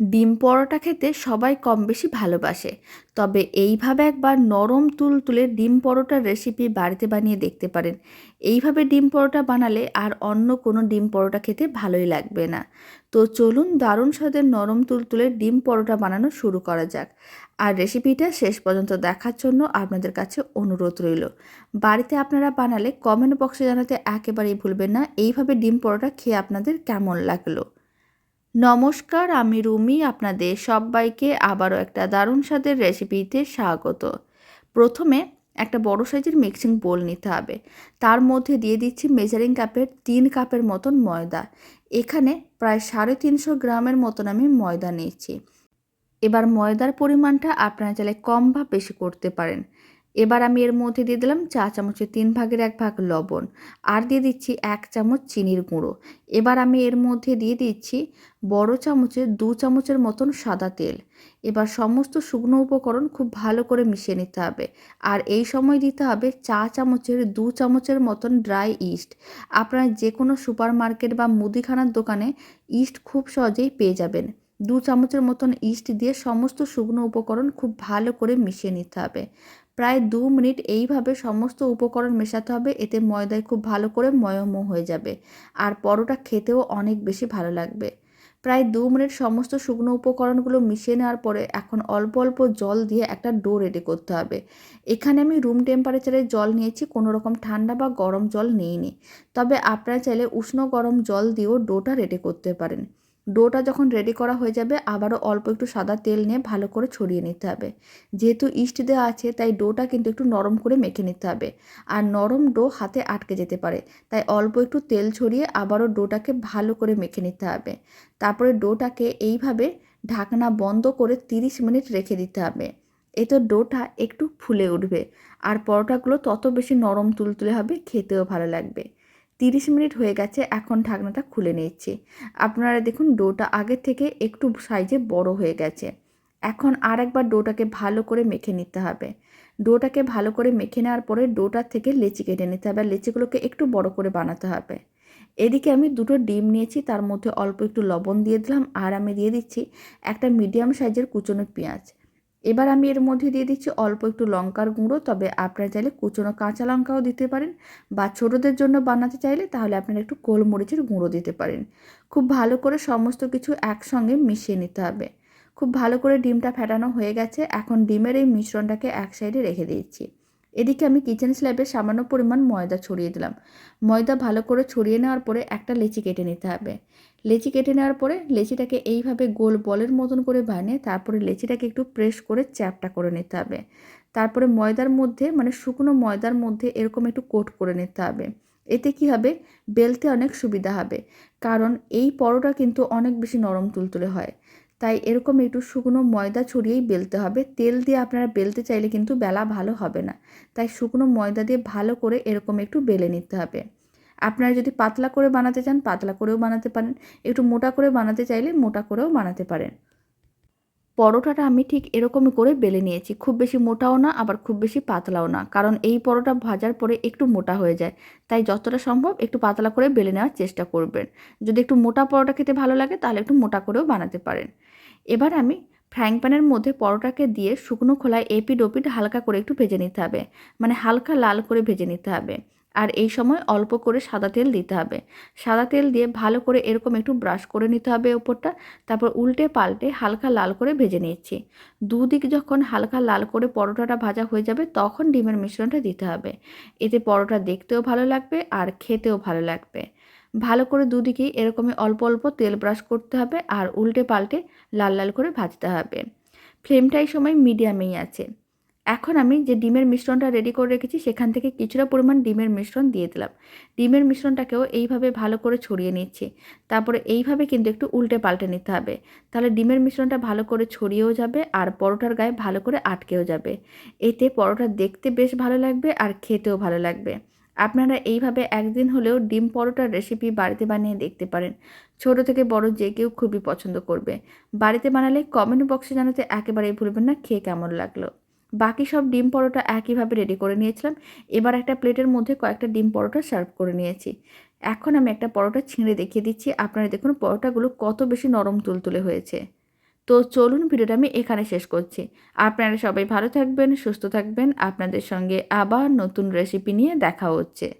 ডিম পরোটা খেতে সবাই কম বেশি ভালোবাসে। তবে এইভাবে একবার নরম তুলতুলে ডিম পরোটার রেসিপি বাড়িতে বানিয়ে দেখতে পারেন। এইভাবে ডিম পরোটা বানালে আর অন্য কোনো ডিম পরোটা খেতে ভালোই লাগবে না। তো চলুন দারুণ স্বাদের নরম তুলতুলে ডিম পরোটা বানানো শুরু করা যাক। আর রেসিপিটা শেষ পর্যন্ত দেখার জন্য আপনাদের কাছে অনুরোধ রইল। বাড়িতে আপনারা বানালে কমেন্ট বক্সে জানাতে একেবারেই ভুলবেন না। এইভাবে ডিম পরোটা খেয়ে আপনাদের কেমন লাগল? নমস্কার, আমি রুমি, আপনাদের সবাইকে আবারও একটা দারুণ স্বাদের রেসিপিতে স্বাগত। প্রথমে একটা বড় সাইজের মিক্সিং বোল নিতে হবে। তার মধ্যে দিয়ে দিচ্ছি মেজারিং কাপের তিন কাপের মতন ময়দা। এখানে প্রায় সাড়ে তিনশো গ্রামের মতন আমি ময়দা নিয়েছি। এবার ময়দার পরিমাণটা আপনারা চাইলে কম বা বেশি করতে পারেন। এবার আমি এর মধ্যে দিয়ে দিলাম চা চামচের তিন ভাগের এক ভাগ লবণ। আর দিয়ে দিচ্ছি এক চামচ চিনির গুঁড়ো। এবার আমি এর মধ্যে দিয়ে দিচ্ছি বড় চামচের দু চামচের মতন সাদা তেল। এবার সমস্ত শুকনো উপকরণ খুব ভালো করে মিশিয়ে নিতে হবে। আর এই সময় দিতে হবে চা চামচের দু চামচের মতন ড্রাই ইস্ট। আপনারা যে কোনো সুপার মার্কেট বা মুদিখানার দোকানে ইস্ট খুব সহজেই পেয়ে যাবেন। দু চামচের মতন ইস্ট দিয়ে সমস্ত শুকনো উপকরণ খুব ভালো করে মিশিয়ে নিতে হবে। প্রায় দু মিনিট এইভাবে সমস্ত উপকরণ মেশাতে হবে, এতে ময়দায় খুব ভালো করে ময়ম হয়ে যাবে আর পরোটা খেতেও অনেক বেশি ভালো লাগবে। প্রায় দু মিনিট সমস্ত শুকনো উপকরণগুলো মিশিয়ে নেওয়ার পরে এখন অল্প অল্প জল দিয়ে একটা ডো রেডি করতে হবে। এখানে আমি রুম টেম্পারেচারে জল নিয়েছি, কোনো রকম ঠান্ডা বা গরম জল নিইনি। তবে আপনারা চাইলে উষ্ণ গরম জল দিয়েও ডোটা রেডি করতে পারেন। ডোটা যখন রেডি করা হয়ে যাবে, আবারও অল্প একটু সাদা তেল নিয়ে ভালো করে ছড়িয়ে নিতে হবে। যেহেতু ইস্ট দেওয়া আছে, তাই ডোটা কিন্তু একটু নরম করে মেখে নিতে হবে। আর নরম ডো হাতে আটকে যেতে পারে, তাই অল্প একটু তেল ছড়িয়ে আবারও ডোটাকে ভালো করে মেখে নিতে হবে। তারপরে ডোটাকে এইভাবে ঢাকনা বন্ধ করে 30 মিনিট রেখে দিতে হবে। এতে ডোটা একটু ফুলে উঠবে, আর পরোটাগুলো তত বেশি নরম তুলতুলে হবে, খেতেও ভালো লাগবে। তিরিশ মিনিট হয়ে গেছে, এখন ঢাকনাটা খুলে নিচ্ছি। আপনারা দেখুন ডোটা আগের থেকে একটু সাইজে বড় হয়ে গেছে। এখন আর একবার ডোটাকে ভালো করে মেখে নিতে হবে। ডোটাকে ভালো করে মেখে নেওয়ার পরে ডোটার থেকে লেচি কেটে নিতে হবে। আর লেচিগুলোকে একটু বড় করে বানাতে হবে। এদিকে আমি দুটো ডিম নিয়েছি, তার মধ্যে অল্প একটু লবণ দিয়ে দিলাম, আর আমি দিয়ে দিচ্ছি একটা মিডিয়াম সাইজের কুচনো পেঁয়াজ। এবার আমি এর মধ্যে দিয়ে দিচ্ছি অল্প একটু লঙ্কার গুঁড়ো, তবে আপনারা চাইলে কুচনো কাঁচা লঙ্কাও দিতে পারেন বা ছোটোদের জন্য বানাতে চাইলে তাহলে আপনারা একটু গোলমরিচের গুঁড়ো দিতে পারেন। খুব ভালো করে সমস্ত কিছু একসঙ্গে মিশিয়ে নিতে হবে। খুব ভালো করে ডিমটা ফেটানো হয়ে গেছে, এখন ডিমের এই মিশ্রণটাকে এক সাইডে রেখে দিচ্ছি। এদিকে আমি কিচেন স্ল্যাবে সামান্য পরিমাণ ময়দা ছড়িয়ে দিলাম। ময়দা ভালো করে ছড়িয়ে নেওয়ার পরে একটা লেচি কেটে নিতে হবে। লেচি কেটে নেওয়ার পরে লেচিটাকে এইভাবে গোল বলের মতন করে বানিয়ে তারপরে লেচিটাকে একটু প্রেস করে চ্যাপটা করে নিতে হবে। তারপরে ময়দার মধ্যে মানে শুকনো ময়দার মধ্যে এরকম একটু কোট করে নিতে হবে। এতে কি হবে? বেলতে অনেক সুবিধা হবে। কারণ এই পরোটা কিন্তু অনেক বেশি নরম তুলতুলে হয়। তাই এরকম একটু শুকনো ময়দা ছড়িয়েই বেলতে হবে। তেল দিয়ে আপনারা বেলতে চাইলে কিন্তু বেলা ভালো হবে না। তাই শুকনো ময়দা দিয়ে ভালো করে এরকম একটু বেলে নিতে হবে। আপনারা যদি পাতলা করে বানাতে চান, পাতলা করেও বানাতে পারেন। একটু মোটা করে বানাতে চাইলে মোটা করেও বানাতে পারেন। পরোটাটা আমি ঠিক এরকমই করে বেলে নিয়েছি। খুব বেশি মোটাও না, আবার খুব বেশি পাতলাও না। কারণ এই পরোটা ভাজার পরে একটু মোটা হয়ে যায়। তাই যতটা সম্ভব একটু পাতলা করে বেলে নেওয়ার চেষ্টা করবেন। যদি একটু মোটা পরোটা খেতে ভালো লাগে, তাহলে একটু মোটা করেও বানাতে পারেন। এবার আমি ফ্রাইং প্যানের মধ্যে পরোটাকে দিয়ে শুকনো খোলায় এপিড ওপিড হালকা করে একটু ভেজে নিতে হবে। মানে হালকা লাল করে ভেজে নিতে হবে। আর এই সময় অল্প করে সাদা তেল দিতে হবে। সাদা তেল দিয়ে ভালো করে এরকম একটু ব্রাশ করে নিতে হবে ওপরটা। তারপর উল্টে পাল্টে হালকা লাল করে ভেজে নিচ্ছি দুদিক যখন হালকা লাল করে পরোটাটা ভাজা হয়ে যাবে তখন ডিমের মিশ্রণটা দিতে হবে। এতে পরোটা দেখতেও ভালো লাগবে আর খেতেও ভালো লাগবে। ভালো করে দুদিকেই এরকমই অল্প অল্প তেল ব্রাশ করতে হবে আর উল্টে পাল্টে লাল লাল করে ভাজতে হবে। ফ্লেমটা এই সময় মিডিয়ামেই আছে। এখন আমি যে ডিমের মিশ্রণটা রেডি করে রেখেছি, সেখান থেকে কিছুটা পরিমাণ ডিমের মিশ্রণ দিয়ে দিলাম। ডিমের মিশ্রণটাকেও এইভাবে ভালো করে ছড়িয়ে নিচ্ছি। তারপরে এইভাবে কিন্তু একটু উল্টে পাল্টে নিতে হবে। তাহলে ডিমের মিশ্রণটা ভালো করে ছড়িয়েও যাবে আর পরোটার গায়ে ভালো করে আটকেও যাবে। এতে পরোটা দেখতে বেশ ভালো লাগবে আর খেতেও ভালো লাগবে। আপনারা এইভাবে একদিন হলেও ডিম পরোটার রেসিপি বাড়িতে বানিয়ে দেখতে পারেন। ছোট থেকে বড় যে কেউ খুবই পছন্দ করবে। বাড়িতে বানালে কমেন্ট বক্সে জানাতে একেবারেই ভুলবেন না, খেয়ে কেমন লাগল? বাকি সব ডিম পরোটা একইভাবে রেডি করে নিয়েছিলাম। এবার একটা প্লেটের মধ্যে কয়েকটা ডিম পরোটা সার্ভ করে নিয়েছি। এখন আমি একটা পরোটা ছিঁড়ে দেখিয়ে দিচ্ছি। আপনারা দেখুন পরোটাগুলো কত বেশি নরম তুলতুলে হয়েছে। তো চলুন ভিডিওটা আমি এখানে শেষ করছি। আপনারা সবাই ভালো থাকবেন, সুস্থ থাকবেন। আপনাদের সঙ্গে আবার নতুন রেসিপি নিয়ে দেখা হচ্ছে।